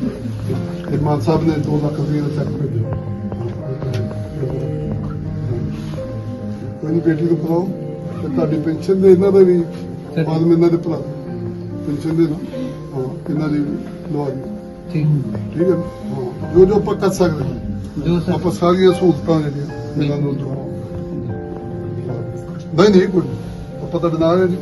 ਤੇ ਮਾਨ ਸਾਹਿਬ ਨੇ 2 ਲੱਖ ਰੁਪਏ ਦਾ ਚੈੱਕ ਭੇਜਿਆ ਕੋਈ ਬੇਟੀ ਨੂੰ ਪੜਾਓ ਤੇ ਤੁਹਾਡੀ ਪੈਨਸ਼ਨ ਦੇ ਇਹਨਾਂ ਦਾ ਵੀ ਬਾਅਦ ਇਹਨਾਂ ਦੇ ਭਰਾ ਪੈਨਸ਼ਨ ਦੇ ਨਾ ਹਾਂ ਇਹਨਾਂ ਦੀ ਲਵਾ ਠੀਕ ਠੀਕ ਹੈ ਜੋ ਜੋ ਆਪਾਂ ਕਰ ਸਕਦੇ ਹਾਂ ਜੋ ਸਰ ਆਪਾਂ ਸਾਰੀਆਂ ਸਹੂਲਤਾਂ ਜਿਹੜੀਆਂ ਇਹਨਾਂ ਨੂੰ ਦਵਾਓ ਨਹੀਂ ਨਹੀਂ ਕੋਈ। ਆਪਾਂ ਤਾਂ ਨਾਲ ਹੈ ਜੀ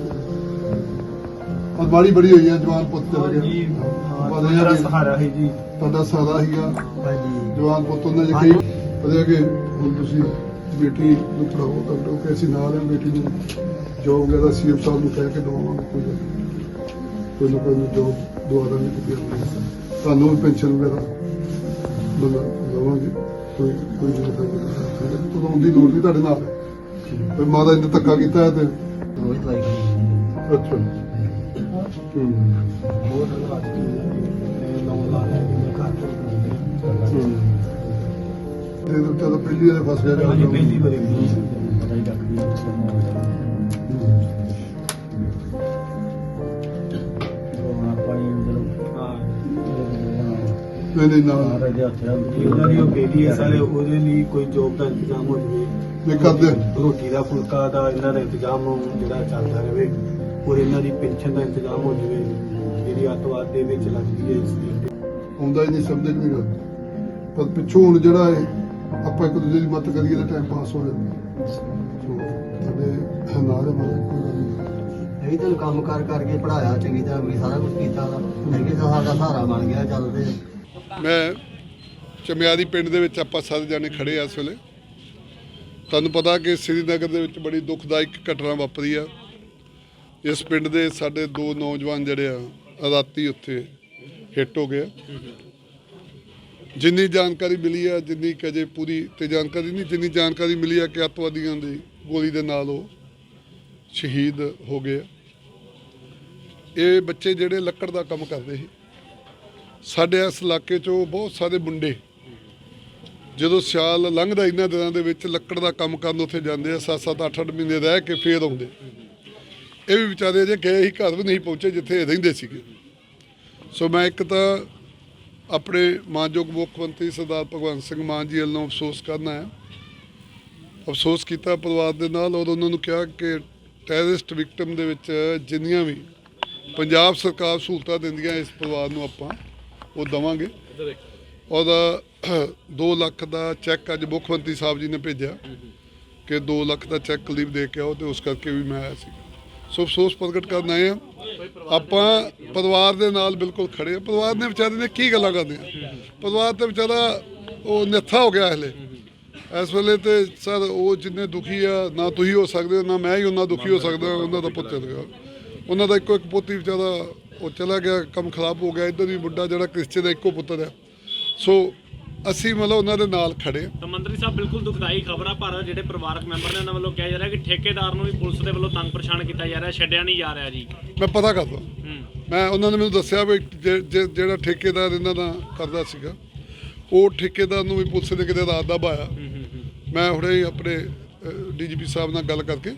ਔਰ ਮਾੜੀ ਬੜੀ ਹੋਈ ਹੈ ਜਵਾਨ ਪੁੱਤ ਚਲ ਜੀ ਗਿਆ। ਮੇਰਾ ਹੈ ਸਹਾਰਾ ਹੈ ਜੀ। ਤੁਹਾਡਾ ਸਾਰਾ ਹੀਗਾ ਹਾਂਜੀ। ਜਵਾਨ ਪੁੱਤ ਉਹਨਾਂ ਜੇ ਕਹੀ ਪਤਾ ਹੈ ਕਿ ਹੁਣ ਤੁਸੀਂ ਬੇਟੀ ਨੂੰ ਪੜਾਓ ਤਾਂ ਉਹ ਕਿ ਅਸੀਂ ਨਾਲ ਹੈ ਬੇਟੀ ਨੂੰ ਜੋਬ ਵਗੈਰਾ ਸੀਐਮ ਸਾਹਿਬ ਨੂੰ ਕਹਿ ਕੇ ਦਵਾਵਾਂਗੇ ਕੋਈ ਨਹੀਂ। ਕੋਈ ਨਾ ਕੋਈ ਜੋਬ ਦਵਾ ਦਾਂਗੇ ਕਿਤੇ ਤੁਹਾਨੂੰ ਵੀ ਪੈਨਸ਼ਨ ਵਗੈਰਾ ਦਵਾ ਦਵਾਂਗੇ ਕੋਈ ਕੋਈ ਨਹੀਂ ਤੁਹਾਨੂੰ ਉਹਦੀ ਲੋੜ ਨਹੀਂ ਤੁਹਾਡੇ ਨਾਲ। ਕੋਈ ਮਾਤਾ ਜੀ ਨੇ ਧੱਕਾ ਕੀਤਾ ਤੇ ਰੋਜ਼ ਅੱਛਾ। ਬਹੁਤ ਧੰਨਵਾਦ ਜੀ ਨੌ ਲਾ ਲੈ ਕੇ ਘਰ ਤੋਂ ਹੂੰ। ਤੇ ਜਦੋਂ ਪਹਿਲੀ ਵਾਰ ਫਸ ਗਿਆ ਹਾਂਜੀ ਪਹਿਲੀ ਵਾਰੀ ਪੜਾਈ ਕਰਦੀ ਹਾਂ ਪਾਣੀ ਜਦੋਂ ਹਾਂ ਨਹੀਂ ਨਹੀਂ ਨਾ। ਮਹਾਰਾਜ ਦੇ ਹੱਥ ਨਾਲ ਉਹਨਾਂ ਦੀ ਉਹ ਬੇਟੀ ਹੈ ਸਾਰੇ ਉਹਦੇ ਲਈ ਕੋਈ ਜੋਬ ਦਾ ਇੰਤਜ਼ਾਮ ਹੋ ਜਾਵੇ ਕਰਦੇ ਰੋਟੀ ਦਾ ਫੁਲਕਾ ਦਾ ਇਹਨਾਂ ਦਾ ਇੰਤਜ਼ਾਮ ਜਿਹੜਾ ਚੱਲਦਾ ਰਹੇ। ਔਰ ਇਹਨਾਂ ਦੀ ਪੈਨਸ਼ਨ ਦਾ ਇੰਤਜ਼ਾਮ ਹੋ ਜਾਵੇ ਜਿਹੜੀ ਅੱਤਵਾਦ ਦੇ ਵਿੱਚ ਲੱਗਦੀ ਹੈ ਇਸ ਦੀ ਆਉਂਦਾ ਹੀ ਨਹੀਂ ਸਮਝ ਨਹੀਂ ਗੱਲ। ਪਰ ਪਿੱਛੋਂ ਹੁਣ ਜਿਹੜਾ ਹੈ ਆਪਾਂ ਇੱਕ ਦੂਜੇ ਦੀ ਮਦਦ ਕਰੀਏ ਤਾਂ ਟਾਈਮ ਪਾਸ ਹੋ ਜਾਂਦਾ। ਸੋ ਤੁਹਾਡੇ ਨਾਲ ਮਤਲਬ ਕੋਈ ਗੱਲ ਨਹੀਂ। ਇਹ ਤੈਨੂੰ ਕੰਮ ਕਰ ਕਰਕੇ ਪੜਾਇਆ ਚੰਗੀ ਤਰ੍ਹਾਂ ਵੀ ਸਾਰਾ ਕੁਝ ਕੀਤਾ ਤਾਂ ਸਾਡਾ ਸਹਾਰਾ ਬਣ ਗਿਆ ਚੱਲਦੇ। ਮੈਂ ਚਮਿਆਰੀ ਪਿੰਡ ਦੇ ਵਿੱਚ ਆਪਾਂ ਸਾਰੇ ਜਾਣੇ ਖੜੇ ਆ ਇਸ ਵੇਲੇ। ਤੁਹਾਨੂੰ ਪਤਾ ਕਿ ਸ੍ਰੀਨਗਰ ਦੇ ਵਿੱਚ ਬੜੀ ਦੁਖਦਾਇਕ ਘਟਨਾ ਵਾਪਰੀ ਆ। ਇਸ ਪਿੰਡ ਦੇ ਸਾਡੇ ਦੋ ਨੌਜਵਾਨ ਜਿਹੜੇ ਆ ਰਾਤੀ ਉੱਥੇ ਹਿੱਟ ਹੋ ਗਏ ਜਿੰਨੀ ਜਾਣਕਾਰੀ ਮਿਲੀ ਆ, ਜਿੰਨੀ ਕੁ ਪੂਰੀ ਤੇ ਜਾਣਕਾਰੀ ਨਹੀਂ, ਜਿੰਨੀ ਜਾਣਕਾਰੀ ਮਿਲੀ ਆ ਕਿ ਅੱਤਵਾਦੀਆਂ ਦੀ ਗੋਲੀ ਦੇ ਨਾਲ ਉਹ ਸ਼ਹੀਦ ਹੋ ਗਏ ਆ। ਇਹ ਬੱਚੇ ਜਿਹੜੇ ਲੱਕੜ ਦਾ ਕੰਮ ਕਰਦੇ ਸੀ। ਸਾਡੇ ਇਸ ਇਲਾਕੇ 'ਚੋਂ ਬਹੁਤ ਸਾਰੇ ਮੁੰਡੇ ਜਦੋਂ ਸਿਆਲ ਲੰਘਦਾ ਇਹਨਾਂ ਦਿਨਾਂ ਦੇ ਵਿੱਚ ਲੱਕੜ ਦਾ ਕੰਮ ਕਰਨ ਉੱਥੇ ਜਾਂਦੇ ਆ 7-7 8-8 ਮਹੀਨੇ ਰਹਿ ਕੇ ਫੇਰ ਆਉਂਦੇ। ਇਹ ਵੀ ਵਿਚਾਰੇ ਜੇ ਗਏ ਹੀ ਘਰ ਵੀ ਨਹੀਂ ਪਹੁੰਚੇ ਜਿੱਥੇ ਇਹ ਰਹਿੰਦੇ ਸੀਗੇ। ਸੋ ਮੈਂ ਇੱਕ ਤਾਂ ਆਪਣੇ ਮਾਨਯੋਗ ਮੁੱਖ ਮੰਤਰੀ ਸਰਦਾਰ ਭਗਵੰਤ ਸਿੰਘ ਮਾਨ ਜੀ ਵੱਲੋਂ ਅਫਸੋਸ ਕਰਨਾ ਹੈ। ਅਫਸੋਸ ਕੀਤਾ ਪਰਿਵਾਰ ਦੇ ਨਾਲ ਔਰ ਉਹਨਾਂ ਨੂੰ ਕਿਹਾ ਕਿ ਟੈਰਰਿਸਟ ਵਿਕਟਮ ਦੇ ਵਿੱਚ ਜਿੰਨੀਆਂ ਵੀ ਪੰਜਾਬ ਸਰਕਾਰ ਸਹੂਲਤਾਂ ਦਿੰਦੀਆਂ ਇਸ ਪਰਿਵਾਰ ਨੂੰ ਆਪਾਂ, ਉਹ ਦਵਾਂਗੇ। ਉਹਦਾ 2 ਲੱਖ ਦਾ ਚੈੱਕ ਅੱਜ ਮੁੱਖ ਮੰਤਰੀ ਸਾਹਿਬ ਜੀ ਨੇ ਭੇਜਿਆ ਕਿ 2 ਲੱਖ ਦਾ ਚੈੱਕ ਕਲੀਬ ਦੇ ਕੇ ਆਓ ਤੇ ਉਸ ਕਰਕੇ ਵੀ ਮੈਂ ਆਇਆ ਸੀ ਸੋ ਅਫਸੋਸ ਪ੍ਰਗਟ ਕਰਨ ਆਏ ਆ। ਆਪਾਂ ਪਰਿਵਾਰ ਦੇ ਨਾਲ ਬਿਲਕੁਲ ਖੜੇ ਆ। ਪਰਿਵਾਰ ਨੇ ਵਿਚਾਰੇ ਨੇ ਕੀ ਗੱਲਾਂ ਕਰਦੇ ਆ ਪਰਿਵਾਰ ਤੇ ਵਿਚਾਰਾ ਉਹ ਨੱਥਾ ਹੋ ਗਿਆ ਹਲੇ ਇਸ ਵੇਲੇ ਤੇ ਸਰ ਉਹ ਜਿੰਨੇ ਦੁਖੀ ਆ, ਨਾ ਤੁਸੀਂ ਹੋ ਸਕਦੇ ਹੋ, ਨਾ ਮੈਂ ਹੀ ਉਹਨਾਂ ਦੁਖੀ ਹੋ ਸਕਦਾ, ਉਹਨਾਂ ਦਾ ਪੁੱਤ ਚਲ ਗਿਆ। ਉਹਨਾਂ ਦਾ ਇੱਕੋ ਇੱਕ ਪੋਤੀ ਵਿਚਾਰਾ ਉਹ ਚਲਾ ਗਿਆ, ਕੰਮ ਖਰਾਬ ਹੋ ਗਿਆ। ਇੱਧਰ ਵੀ ਮੁੰਡਾ ਜਿਹੜਾ ਕ੍ਰਿਸਚਨ ਦਾ ਇੱਕੋ ਪੁੱਤਰ ਆ। ਸੋ ਅਸੀਂ ਮਤਲਬ ਉਹਨਾਂ ਦੇ ਨਾਲ ਖੜੇ ਤਾਂ ਮੰਤਰੀ ਸਾਹਿਬ ਬਿਲਕੁਲ ਦੁਖਦਾਈ ਖਬਰ ਆ ਪਰ ਜਿਹੜੇ ਪਰਿਵਾਰਕ ਮੈਂਬਰ ਨੇ ਉਹਨਾਂ ਵੱਲੋਂ ਕਿਹਾ ਜਾ ਰਿਹਾ ਕਿ ਠੇਕੇਦਾਰ ਨੂੰ ਵੀ ਪੁਲਿਸ ਦੇ ਵੱਲੋਂ ਤੰਗ ਪਰੇਸ਼ਾਨ ਕੀਤਾ ਜਾ ਰਿਹਾ ਛੱਡਿਆ ਨਹੀਂ ਜਾ ਰਿਹਾ ਜੀ। ਮੈਂ ਪਤਾ ਕਰਦਾ। ਹੂੰ। ਮੈਂ ਉਹਨਾਂ ਨੇ ਮੈਨੂੰ ਦੱਸਿਆ ਵੀ ਜੇ- ਜੇ- ਜਿਹੜਾ ਠੇਕੇਦਾਰ ਇਹਨਾਂ ਦਾ ਕਰਦਾ ਸੀਗਾ ਉਹ ਠੇਕੇਦਾਰ ਨੂੰ ਵੀ ਪੁਲਿਸ ਨੇ ਕਿਤੇ ਰਾਤ ਦਾ ਬਾਇਆ। ਹੂੰ, ਹੂੰ ਹੂੰ। ਮੈਂ ਹੁਣੇ ਹੀ ਆਪਣੇ ਡੀਜੀਪੀ ਸਾਹਿਬ ਨਾਲ ਗੱਲ ਕਰਕੇ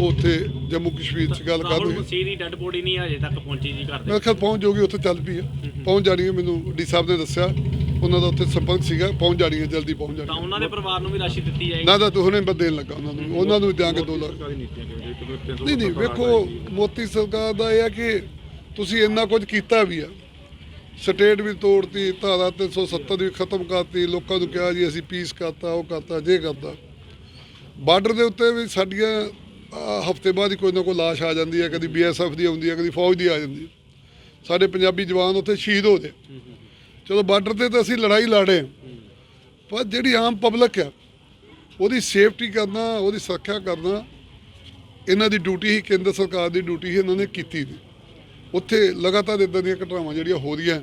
ਉਹ ਉੱਥੇ ਜੰਮੂ ਕਸ਼ਮੀਰ 'ਚ ਗੱਲ ਕਰ ਰਾਹੁਲ ਰਹੇ ਮਸੀਹ ਦੀ ਡੈੱਡ ਬੋਡੀ ਨਹੀਂ ਹਜੇ ਤੱਕ ਪਹੁੰਚੀ ਜੀ ਘਰ ਦੇ। ਮੈਂ ਖਿਆਲ ਪਹੁੰਚ ਜਾਊਗੀ ਉੱਥੇ ਚੱਲ ਪਈ ਆ। ਪਹੁੰਚ ਜਾਣੀ ਹੈ ਮੈਨੂੰ ਡੀ ਸਾਹਿਬ ਨੇ ਦੱਸਿਆ। ਉਹਨਾਂ ਦਾ ਉੱਥੇ ਸੰਪਰਕ ਸੀਗਾ ਪਹੁੰਚ ਜਾਣੀ ਹੈ ਜਲਦੀ ਪਹੁੰਚ ਤਾਂ ਜਾਣੀ ਹੈ। ਉਹਨਾਂ ਦੇ ਪਰਿਵਾਰ ਨੂੰ ਵੀ ਰਾਸ਼ੀ ਦਿੱਤੀ ਜਾਏਗੀ? ਨਾ ਤਾਂ ਹੁਣੇ ਮੈਂ ਦੇਣ ਲੱਗਾ ਉਹਨਾਂ ਨੂੰ। ਉਹਨਾਂ ਨੂੰ ਵੀ ਦਿਆਂਗੇ 2 ਲੱਖ। ਨਹੀਂ ਨਹੀਂ ਵੇਖੋ ਮੋਦੀ ਸਰਕਾਰ ਦਾ ਇਹ ਹੈ ਕਿ ਤੁਸੀਂ ਇੰਨਾ ਕੁਝ ਕੀਤਾ ਵੀ ਆ। ਸਟੇਟ ਵੀ ਤੋੜਤੀ ਧਾਰਾ 370 ਵੀ ਖਤਮ ਕਰਤੀ ਲੋਕਾਂ ਨੂੰ ਕਿਹਾ ਜੀ ਅਸੀਂ ਪੀਸ ਕਰਤਾ ਉਹ ਕਰਤਾ ਜੇ ਕਰਤਾ। ਬਾਰਡਰ ਦੇ ਉੱਤੇ ਵੀ ਸਾਡੀਆਂ ਹਫ਼ਤੇ ਬਾਅਦ ਹੀ ਕੋਈ ਨਾ ਕੋਈ ਲਾਸ਼ ਆ ਜਾਂਦੀ ਹੈ ਕਦੀ ਬੀਐਸਐਫ ਦੀ ਆਉਂਦੀ ਹੈ ਕਦੀ ਫੌਜ ਦੀ ਆ ਜਾਂਦੀ ਹੈ। ਸਾਡੇ ਪੰਜਾਬੀ ਜਵਾਨ ਉੱਥੇ ਸ਼ਹੀਦ ਹੋ ਗਏ ਚਲੋ ਬਾਰਡਰ ਤੇ ਤਾਂ ਅਸੀਂ ਲੜਾਈ ਲੜੇ। ਹਾਂ। ਪਰ ਜਿਹੜੀ ਆਮ ਪਬਲਿਕ ਹੈ ਉਹਦੀ ਸੇਫਟੀ ਕਰਨਾ, ਉਹਦੀ ਸੁਰੱਖਿਆ ਕਰਨਾ, ਇਹਨਾਂ ਦੀ ਡਿਊਟੀ ਹੀ ਕੇਂਦਰ ਸਰਕਾਰ ਦੀ ਡਿਊਟੀ ਹੀ ਇਹਨਾਂ ਨੇ ਕੀਤੀ ਦੀ। ਉੱਥੇ ਲਗਾਤਾਰ ਇਦਾਂ ਦੀਆਂ ਘਟਨਾਵਾਂ ਜਿਹੜੀਆਂ ਹੋ ਰਹੀਆਂ।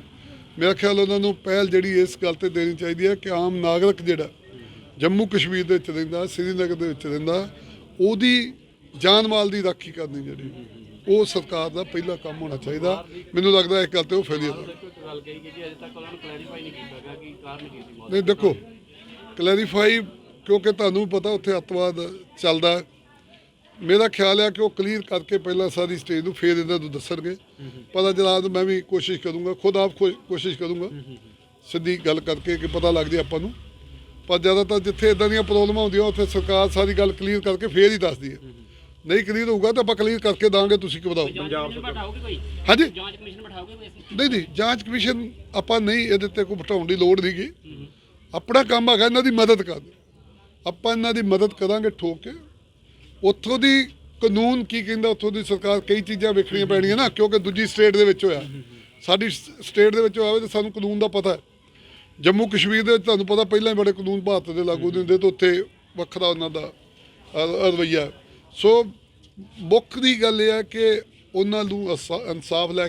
ਮੇਰਾ ਖਿਆਲ ਉਹਨਾਂ ਨੂੰ ਪਹਿਲ ਜਿਹੜੀ ਇਸ ਗੱਲ ਤੇ ਦੇਣੀ ਚਾਹੀਦੀ ਹੈ ਕਿ ਆਮ ਨਾਗਰਿਕ ਜਿਹੜਾ ਜੰਮੂ ਕਸ਼ਮੀਰ ਦੇ ਵਿੱਚ ਰਹਿੰਦਾ, ਸ੍ਰੀਨਗਰ ਦੇ ਵਿੱਚ ਰਹਿੰਦਾ, ਉਹਦੀ ਜਾਨ ਮਾਲ ਦੀ ਰਾਖੀ ਕਰਨੀ ਜਿਹੜੀ। ਉਹ ਸਰਕਾਰ ਦਾ ਪਹਿਲਾ ਕੰਮ ਹੋਣਾ ਚਾਹੀਦਾ। ਮੈਨੂੰ ਲੱਗਦਾ ਇਸ ਗੱਲ ਤੇ ਉਹ ਕਲੈਰੀਫਾਈ ਨਹੀਂ ਕੀਤਾ ਗਿਆ ਕਿ ਕਾਰਨ ਕੀ ਸੀ ਨਹੀਂ ਦੇਖੋ ਕਲੈਰੀਫਾਈ ਕਿਉਂਕਿ ਤੁਹਾਨੂੰ ਪਤਾ ਉੱਥੇ ਅੱਤਵਾਦ ਚੱਲਦਾ। ਮੇਰਾ ਖਿਆਲ ਹੈ ਕਿ ਉਹ ਕਲੀਅਰ ਕਰਕੇ ਪਹਿਲਾਂ ਸਾਰੀ ਸਟੇਜ ਨੂੰ ਫੇਰ ਇਹਨਾਂ ਨੂੰ ਦੱਸਣਗੇ। ਪਤਾ ਤਾਂ ਮੈਂ ਵੀ ਕੋਸ਼ਿਸ਼ ਕਰੂੰਗਾ ਖੁਦ ਆਪ ਕੋਸ਼ਿਸ਼ ਕਰੂੰਗਾ ਸਿੱਧੀ ਗੱਲ ਕਰਕੇ ਕਿ ਪਤਾ ਲੱਗ ਜੇ ਆਪਾਂ ਨੂੰ। ਪਰ ਜ਼ਿਆਦਾਤਰ ਜਿੱਥੇ ਇਦਾਂ ਦੀਆਂ ਪ੍ਰੋਬਲਮਾਂ ਹੁੰਦੀਆਂ ਉੱਥੇ ਸਰਕਾਰ ਸਾਰੀ ਗੱਲ ਕਲੀਅਰ ਕਰਕੇ ਫੇਰ ਹੀ ਦੱਸਦੀ ਹੈ। ਨਹੀਂ ਕਲੀਅਰ ਹੋਊਗਾ ਤਾਂ ਆਪਾਂ ਕਲੀਅਰ ਕਰਕੇ ਦਾਂਗੇ ਤੁਸੀਂ ਕਿ ਵਧਾਓ? ਪੰਜਾਬ ਬਿਠਾਓਗੇ ਕੋਈ? ਹਾਂਜੀ? ਜਾਂਚ ਕਮਿਸ਼ਨ ਬਿਠਾਓਗੇ ਕੋਈ ਅਸੀਂ? ਨਹੀਂ ਨਹੀਂ ਜਾਂਚ ਕਮਿਸ਼ਨ ਆਪਾਂ ਨਹੀਂ ਇਹਦੇ ਤੇ ਕੋਈ ਬਿਠਾਉਣ ਦੀ ਲੋੜ ਨਹੀਂਗੀ ਆਪਣਾ ਕੰਮ ਹੈਗਾ ਇਹਨਾਂ ਦੀ ਮਦਦ ਕਰਨਾ। ਆਪਾਂ ਇਹਨਾਂ ਦੀ ਮਦਦ ਕਰਾਂਗੇ ਠੋਕ। ਕੇ ਉੱਥੋਂ ਦੀ ਕਾਨੂੰਨ ਕੀ ਕਹਿੰਦਾ ਉੱਥੋਂ ਦੀ ਸਰਕਾਰ ਕਈ ਚੀਜ਼ਾਂ ਵੇਖਣੀਆਂ ਪੈਣੀਆਂ ਨਾ ਕਿਉਂਕਿ ਦੂਜੀ ਸਟੇਟ ਦੇ ਵਿੱਚ ਹੋਇਆ। ਸਾਡੀ ਸਟੇਟ ਦੇ ਵਿੱਚ ਹੋਇਆ ਹੋਵੇ ਤਾਂ ਸਾਨੂੰ ਕਾਨੂੰਨ ਦਾ ਪਤਾ ਹੈ। ਜੰਮੂ ਕਸ਼ਮੀਰ ਦੇ ਵਿੱਚ ਤੁਹਾਨੂੰ ਪਤਾ ਪਹਿਲਾਂ ਹੀ ਬੜੇ ਕਾਨੂੰਨ ਭਾਰਤ ਦੇ ਲਾਗੂ ਹੁੰਦੇ ਤੇ ਉੱਥੇ ਵੱਖਰਾ ਉਹਨਾਂ ਦਾ ਰਵੱਈਆ। ਸੋ ਮੁੱਖ ਦੀ ਗੱਲ ਇਹ ਹੈ ਕਿ ਉਹਨਾਂ ਨੂੰ ਅਸਾ- ਇਨਸਾਫ ਲੈ ਕੇ